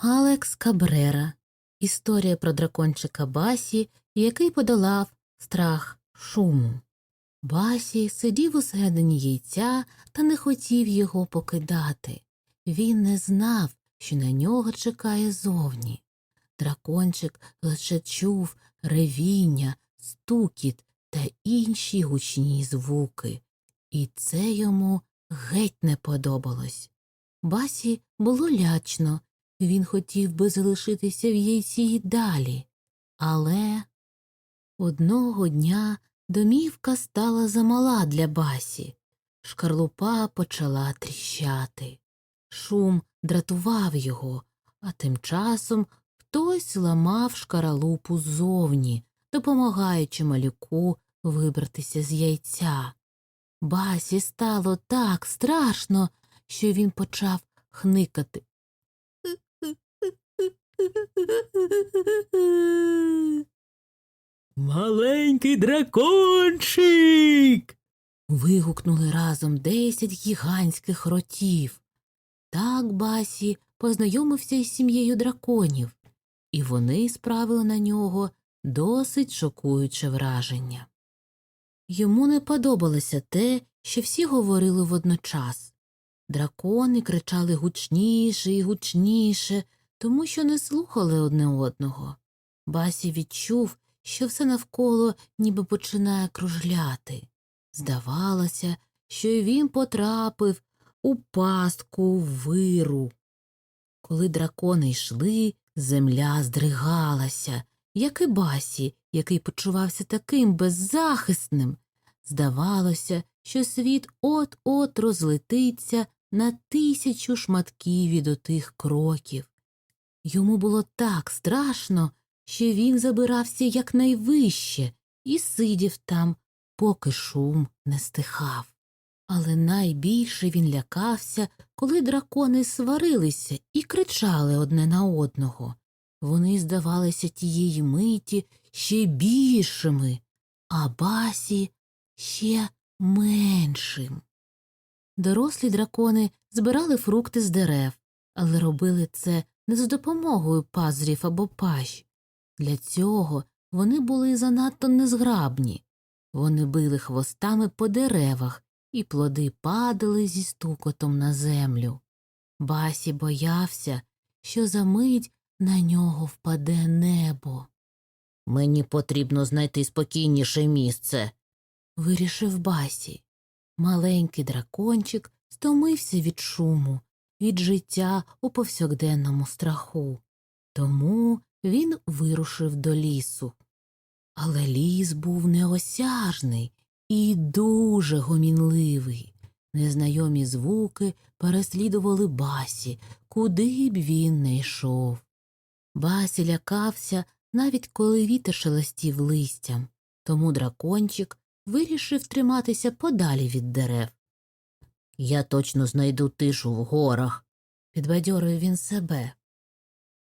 Алекс Кабрера. Історія про дракончика Басі, який подолав страх шуму. Басі сидів усередині яйця та не хотів його покидати. Він не знав, що на нього чекає зовні. Дракончик лише чув ревіння, стукіт та інші гучні звуки, і це йому геть не подобалось. Басі було лячно, він хотів би залишитися в яйці й далі, але одного дня домівка стала замала для Басі. Шкарлупа почала тріщати. Шум дратував його, а тим часом хтось ламав шкаралупу ззовні, допомагаючи малюку вибратися з яйця. Басі стало так страшно, що він почав хникати. Маленький дракончик. Вигукнули разом десять гігантських ротів. Так Басі познайомився із сім'єю драконів, і вони справили на нього досить шокуюче враження. Йому не подобалося те, що всі говорили водночас. Дракони кричали гучніше і гучніше, тому що не слухали одне одного. Басі відчув, що все навколо ніби починає кружляти. Здавалося, що й він потрапив у пастку виру. Коли дракони йшли, земля здригалася, як і басі, який почувався таким беззахисним. Здавалося, що світ от-от розлетиться на тисячу шматків від отих кроків. Йому було так страшно, що він забирався якнайвище і сидів там, поки шум не стихав. Але найбільше він лякався, коли дракони сварилися і кричали одне на одного. Вони здавалися тієї миті ще більшими, а басі ще меншим. Дорослі дракони збирали фрукти з дерев, але робили це не за допомогою пазрів або пащ. Для цього вони були занадто незграбні. Вони били хвостами по деревах, і плоди падали зі стукотом на землю. Басі боявся, що за мить на нього впаде небо. Мені потрібно знайти спокійніше місце. Вирішив Басі. Маленький дракончик стомився від шуму, від життя у повсякденному страху. Тому він вирушив до лісу. Але ліс був неосяжний і дуже гомінливий. Незнайомі звуки переслідували Басі, куди б він не йшов. Басі лякався, навіть коли вітер шелестів листям, тому дракончик вирішив триматися подалі від дерев. Я точно знайду тишу в горах. Підбадьорив він себе.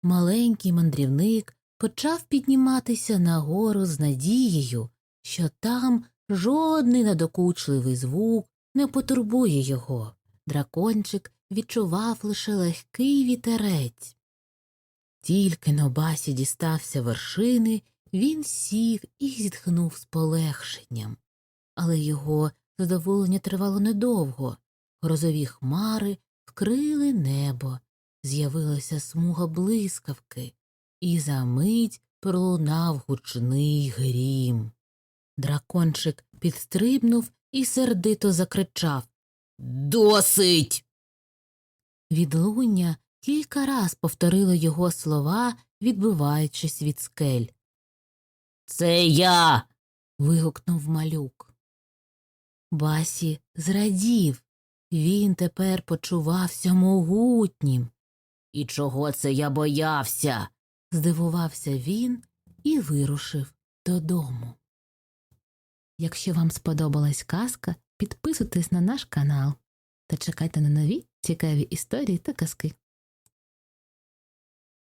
Маленький мандрівник почав підніматися нагору з надією, що там жодний надокучливий звук не потурбує його. Дракончик відчував лише легкий вітерець. Тільки на басі дістався вершини, він сів і зітхнув з полегшенням. Але його задоволення тривало недовго. Грозові хмари вкрили небо, з'явилася смуга блискавки, і за мить пролунав гучний грім. Дракончик підстрибнув і сердито закричав Досить. Відлуння кілька раз повторило його слова, відбиваючись від скель. Це я. вигукнув малюк. Басі зрадів. Він тепер почувався могутнім. І чого це я боявся? Здивувався він і вирушив додому. Якщо вам сподобалась казка, підписуйтесь на наш канал та чекайте на нові цікаві історії та казки.